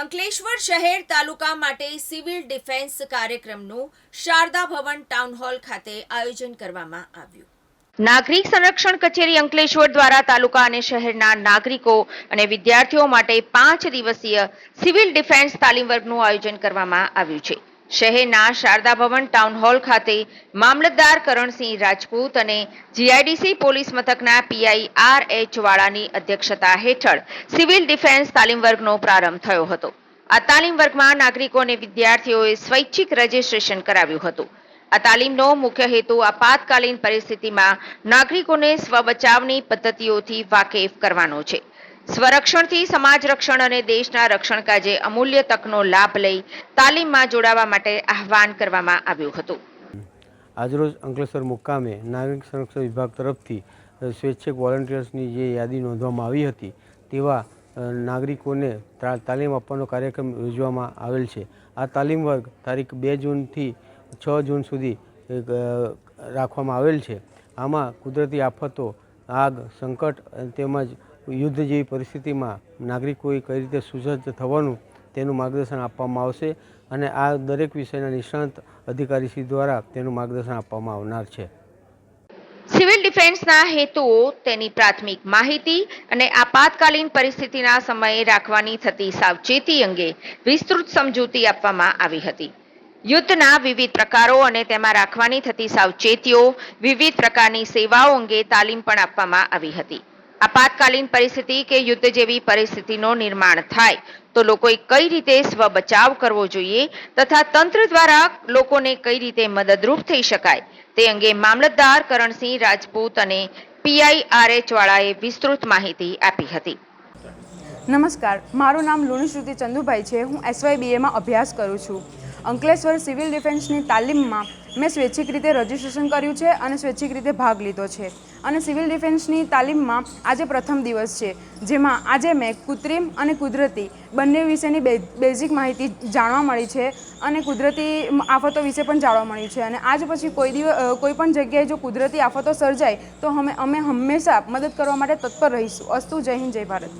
અંકલેશ્વર શહેર તાલુકા માટે civil defence કાર્યક્રમનું શારદા ભવન ટાઉન હોલ ખાતે આયોજન કરવામાં આવ્યું. નાગરિક સંરક્ષણ કચેરી અંકલેશ્વર દ્વારા તાલુકા અને શહેરના નાગરિકો અને વિદ્યાર્થીઓ માટે પાંચ દિવસીય સિવિલ ડિફેન્સ તાલીમ વર્ગનું આયોજન કરવામાં આવ્યું છે. શહેરના શારદા ભવન ટાઉન હોલ ખાતે મામલતદાર કરણસિંહ રાજપૂત અને જીઆઈડીસી પોલીસ મથકના પીઆઈ આર એચ વાળાની અધ્યક્ષતા હેઠળ સિવિલ ડિફેન્સ તાલીમ વર્ગનો પ્રારંભ થયો હતો. આ તાલીમ વર્ગમાં નાગરિકો અને વિદ્યાર્થીઓએ સ્વૈચ્છિક રજીસ્ટ્રેશન કરાવ્યું હતું. આ તાલીમનો મુખ્ય હેતુ આપાતકાલીન પરિસ્થિતિમાં નાગરિકોને સ્વબચાવની પદ્ધતિઓથી વાકેફ કરવાનો છે. સ્વરક્ષણથી સમાજ રક્ષણ અને દેશના રક્ષણ કાજે અમૂલ્ય તકનો લાભ લઈ તાલીમમાં જોડાવા માટે આહવાન કરવામાં આવ્યું હતું. આજરોજ અંકલેશ્વર મુકામે નાગરિક સંરક્ષણ વિભાગ તરફથી સ્વૈચ્છિક વોલન્ટિયર્સની જે યાદી નોંધવામાં આવી હતી, તેવા નાગરિકોને તાલીમ આપવાનો કાર્યક્રમ યોજવામાં આવેલ છે. આ તાલીમ વર્ગ તારીખ બે જૂનથી છ જૂન સુધી રાખવામાં આવેલ છે. આમાં કુદરતી આફતો, આગ, સંકટ તેમજ યુદ્ધ જેવી પરિસ્થિતિમાં નાગરિકોએ કઈ રીતે સુસજ્જ થવાનું તેનું માર્ગદર્શન આપવામાં આવશે અને આ દરેક વિષયના નિષ્ણાંત અધિકારીશ્રી દ્વારા તેનું માર્ગદર્શન આપવામાં આવનાર છે. સિવિલ ડિફેન્સના હેતુઓ, તેની પ્રાથમિક માહિતી અને આપાતકાલીન પરિસ્થિતિના સમયે રાખવાની થતી સાવચેતી અંગે વિસ્તૃત સમજૂતી આપવામાં આવી હતી. યુદ્ધના વિવિધ પ્રકારો અને તેમાં રાખવાની થતી સાવચેતીઓ વિવિધ પ્રકારની સેવાઓ અંગે તાલીમ પણ આપવામાં આવી હતી. આપાતકાલીન પરિસ્થિતિ કે યુદ્ધ જેવી પરિસ્થિતિનો નિર્માણ થાય. તો લોકોએ કઈ રીતે સ્વ બચાવ કરવો જોઈએ તથા તંત્ર દ્વારા લોકોને કઈ રીતે મદદરૂપ થઈ શકાય તે અંગે મામલતદાર કરણસિંહ રાજપૂત અને પીઆઈ આર વાળાએ વિસ્તૃત માહિતી આપી હતી. નમસ્કાર. મારું નામ લુણીશ્રુતિ ચંદુભાઈ છે. હું એસવાય બીએમાં અભ્યાસ કરું છું. અંકલેશ્વર સિવિલ ડિફેન્સની તાલીમમાં મેં સ્વૈચ્છિક રીતે રજિસ્ટ્રેશન કર્યું છે અને સ્વૈચ્છિક રીતે ભાગ લીધો છે. અને સિવિલ ડિફેન્સની તાલીમમાં આજે પ્રથમ દિવસ છે, જેમાં આજે મેં કૃત્રિમ અને કુદરતી બંને વિશેની બેઝિક માહિતી જાણવા મળી છે અને કુદરતી આફતો વિશે પણ જાણવા મળ્યું છે. અને આજ પછી કોઈ દિવસ કોઈ પણ જગ્યાએ જો કુદરતી આફતો સર્જાય, તો અમે અમે હંમેશા મદદ કરવા માટે તત્પર રહીશું. અસ્તુ, જય હિન્દ, જય ભારત.